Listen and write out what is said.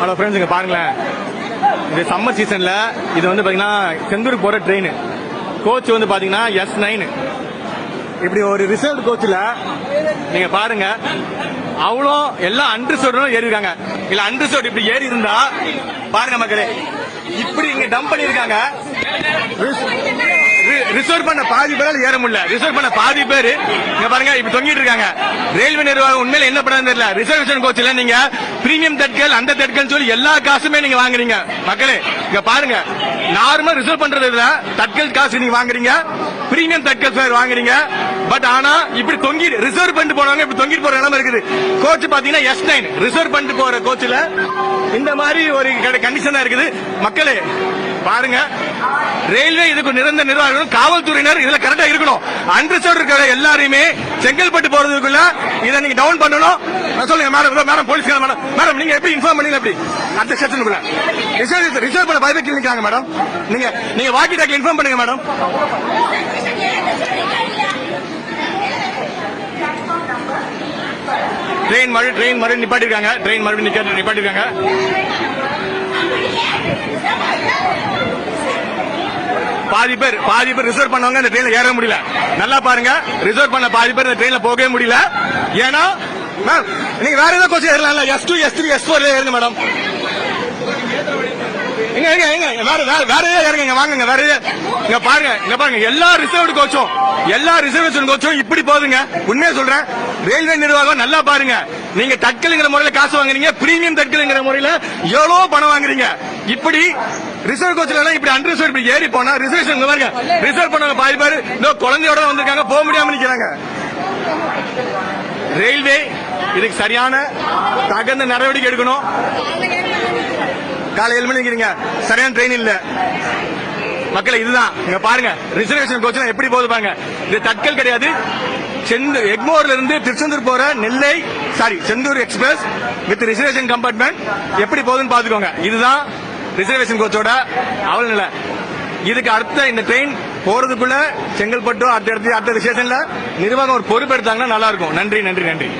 Hello ஃப்ரெண்ட்ஸுங்க பாருங்களேன். இது சம்மர் சீசனில் இது வந்து பார்த்தீங்கன்னா செந்தூருக்கு போகிற ட்ரெயின் கோச் வந்து பார்த்தீங்கன்னா எஸ் நைன் இப்படி ஒரு ரிசர்வ் கோச்சில் நீங்கள் பாருங்க. அவ்வளோ எல்லாம் அன்ரிசர்வ் ஏறிருக்காங்க இல்லை அண்ட்ரிசோர்ட் அன்ரிசர்வ் இப்படி ஏறி இருந்தா பாருங்க மக்களே. இப்படி இங்கே டம்ப் பண்ணியிருக்காங்க. ரிசர்வ் பண்ண பாதி பேரால் ஏற முடியல. ரிசர்வ் பண்ண பாதி பேர் இங்க பாருங்க இப்ப தொங்கிட்டு இருக்காங்க. ரயில்வே நிர்வாகம் உண்மையில என்ன பண்ண தெரியல. ரிசர்வேஷன் கோச்சில நீங்க. பிரீமியம் தட்கள் அந்த தட்கள் சொல்லி எல்லா காசுமே நீங்க வாங்குறீங்க. மக்களே இங்க பாருங்க. நார்மல் ரிசர்வ் பண்றது இல்ல. தட்கள் காசு நீங்க வாங்குறீங்க. பிரீமியம் தட்கள் சார் வாங்குறீங்க. பட் ஆனா இப்படி தொங்கி ரிசர்வ் பண்ணிட்டு போனவங்க இப்படி தொங்கிட்டு போற நிலைமை இருக்குது. கோச் பாத்தீங்கன்னா எஸ் நைன் ரிசர்வ் பண்ணிட்டு போற கோச்சில இந்த மாதிரி ஒரு கண்டிஷன் தான் இருக்குது. மக்களே பாருங்க. ரயில்வே இதுக்கு நிரந்தர நிர்வாகம் காவல்துறையினர் இதுல கரெக்டா இருக்கணும். அன்ரிசர்வ் இருக்கிற எல்லாரையுமே செங்கல்பட்டு போறதுக்குள்ள இதை நீங்க டவுன் பண்ணணும். நான் சொல்லுங்க madam madam police madam madam நீங்க எப்படி இன்ஃபார்ம் பண்ணீங்க எப்படி அடுத்த செஷனுக்குள்ள ரிசர்வ் ரிசர்வ் பண்ண பயப்பட நிற்காங்க மேடம் நீங்க நீங்க வாக்கி டாக்கி இன்ஃபார்ம் பண்ணுங்க மேடம் ட்ரெயின் மறு ட்ரெயின் மறு நிப்பாட்டிருக்காங்க. ட்ரெயின் மறுபடியும் நிப்பாட்டிருக்காங்க. பாதி பேர் பாதி பேர் ரிசர்வ் பண்ணவங்க இந்த ட்ரெயின்ல ஏற முடியல. நல்லா பாருங்க ரிசர்வ் பண்ண பாதி பேர் இந்த ட்ரெயின்ல போகவே முடியல. ஏன்னா மேம் நீங்க வேற ஏதாவது coach ஏறலாம்ல? S two S three S four ஏறுங்க மேடம் எங்க எங்க எங்க? வேற வேற வேற ஏதாவது இறங்க வாங்குங்க வேற ஏதாவது- இங்க பாருங்க இங்க பாருங்க எல்லா ரிசர்வ்டு கோச்சும் எல்லா ரிசர்வேஷன் கோச்சும் இப்படி போகுதுங்க. உண்மையா சொல்றேன் ரயில்வே நிர்வாகம் நல்லா பாருங்க. நீங்க தட்கலுங்கிற முறையில காசு வாங்குறீங்க பிரீமியம் தட்கலுங்கிற முறையில எவ்வளவு பணம் வாங்குறீங்க. இப்படி ரிசர்வ் கோச்ல எல்லாம் இப்படி அண்டர் ரிசர்வ் இப்படி ஏறி போனா ரிசர்வேஷன் பாருங்க. ரிசர்வ் பண்ணவங்க பாதி பேர் இன்னும் குழந்தையோட வந்திருக்காங்க போக முடியாம நிக்கிறாங்க. ரயில்வே இதுக்கு சரியான தகுந்த நடவடிக்கை எடுக்கணும். காலை ஏழு மணி நிக்கிறீங்க. சரியான ட்ரெயின் இல்ல. மக்களை இதுதான். நீங்க பாருங்க ரிசர்வேஷன் கோச்செல்லாம் எப்படி போகுது பாருங்க. இது தட்கல் கிடையாது. செந்தூர் எக்மோர்ல இருந்து திருச்செந்தூர் போற Nellai sorry Sendur express with reservation compartment எப்படி போகுதுன்னு பாத்துக்கோங்க இதுதான் ரிசர்வேஷன் கோச்சோட அவல நிலை. இதுக்கு அடுத்த இந்த ட்ரெயின் போறதுக்குள்ள செங்கல்பட்டு அடுத்த அடுத்த ஸ்டேஷன்ல நிர்வாகம் ஒரு பொறுப்பெடுத்தாங்கன்னா நல்லா இருக்கும். நன்றி நன்றி நன்றி.